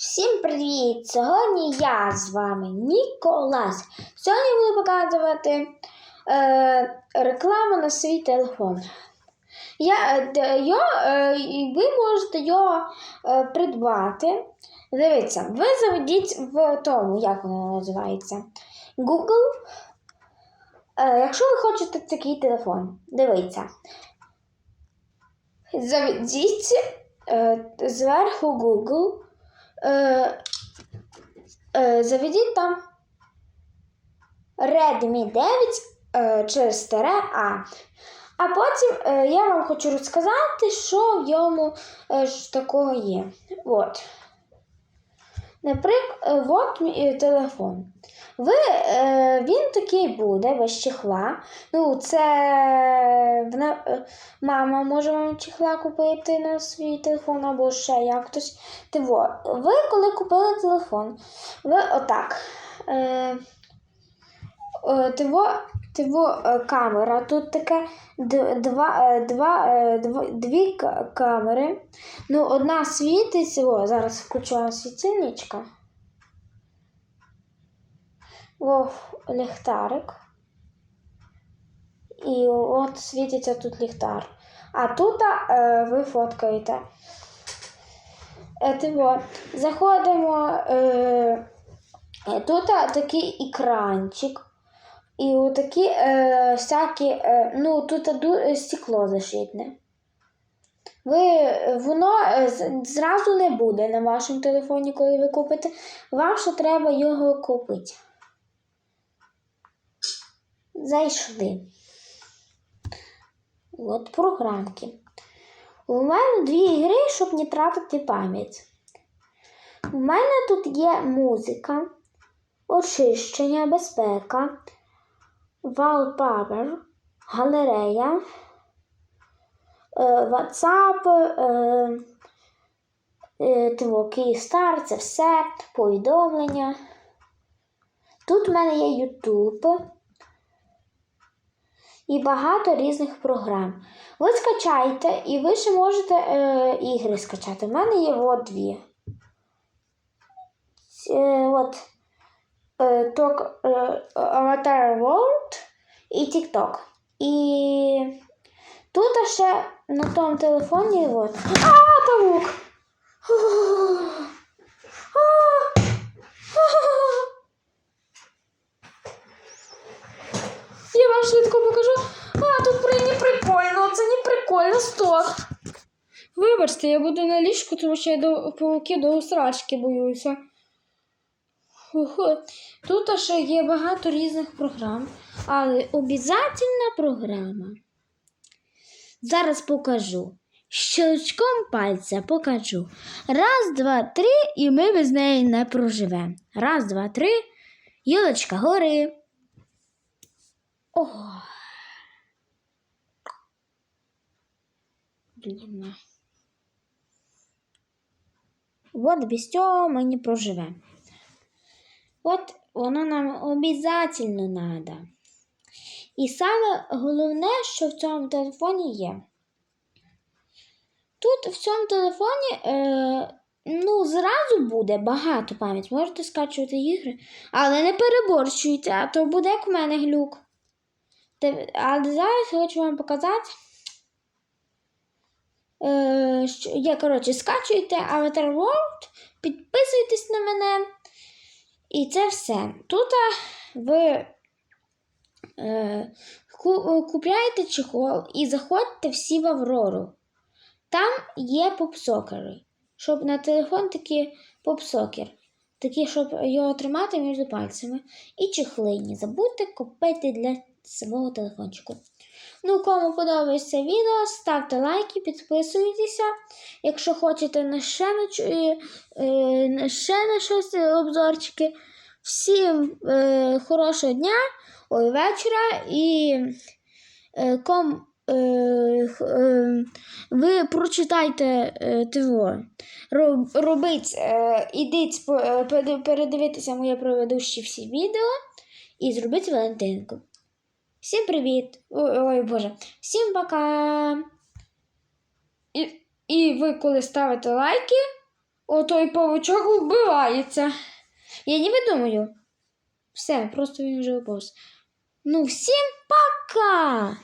Всім привіт! Сьогодні я з вами Ніколас. Сьогодні буду показувати е, рекламу на свій телефон. Я, е, де- е, ви можете його е, придбати. Дивіться, ви заведіть в тому, як воно називається, Google. Е, якщо ви хочете такий телефон, дивіться. Заведіть е, зверху Google. Е, е, заведіть там Redmi 9 е, через тире А. А потім е, я вам хочу розказати, що в йому е, такого є. От. Наприклад, от мій е, телефон. Ви, е, він такий буде без чехла. Ну, це вона, е, мама може вам чехла купити на свій телефон або ще якось. Тиво, ви коли купили телефон, ви отак. Е, е, тиво, тиво е, камера. Тут таке два, е, два, е, дві камери. Ну, одна світить, о, зараз включу світильничка. О, ліхтарик. І от світиться тут ліхтар. А тут е, ви фоткаєте. Е, заходимо. Е, тут такий екранчик. І отакі е, всякі, е, ну тут стекло защитне. Ви, воно е, зразу не буде на вашому телефоні, коли ви купите. Вам ще треба його купити. Зайшли. От програмки. У мене дві ігри, щоб не тратити пам'ять. У мене тут є музика, очищення, безпека, wallpaper, галерея, WhatsApp, Київстар, це все, повідомлення. Тут в мене є YouTube і багато різних програм. Ви скачаєте, і ви ще можете е, ігри скачати. У мене є от дві. Е, от е, ток, е, Avatar World і TikTok. І тут ще на тому телефоні от. А, павук! Я вам швидко покажу. А, тут при не прикольно, це не прикольно, стоп. Вибачте, я буду на ліжку, тому що я до пауків до усрачки боюся. Тут ще є багато різних програм, але обов'язательна програма. Зараз покажу. Щелчком пальця покажу. Раз, два, три, і ми без неї не проживемо. Раз, два, три. Юлочка гори. О. Блін. От без цього ми не проживемо. От воно нам обов'язательно треба. І саме головне, що в цьому телефоні є. Тут в цьому телефоні е, ну, зразу буде багато пам'ять. Можете скачувати ігри, але не переборщуйте, а то буде як в мене глюк. Але зараз хочу вам показати. Е, що, я, коротше, скачуйте Avatar World, підписуйтесь на мене. І це все. Тут ви е, купляєте чехол і заходьте всі в Аврору. Там є попсокери. Щоб на телефон такий попсокер. Такі, щоб його тримати між пальцями. І чехли. Не забудьте купити для свого телефончику. Ну, кому подобається відео, ставте лайки, підписуйтеся. Якщо хочете на ще на, е, е, ще на щось е, обзорчики. Всім е, хорошого дня, ой, вечора і е, ком, е, е, ви прочитайте е, ТВО. Роб, робіть, е, ідіть е, пере- передивитися моє предыдущі всі відео і зробіть Валентинку. Всім привіт! Ой, ой Боже, всім пока! І, і ви, коли ставите лайки, отой павучок вбивається. Я не видумаю. Все, просто він вже виповз. Ну, всім пока!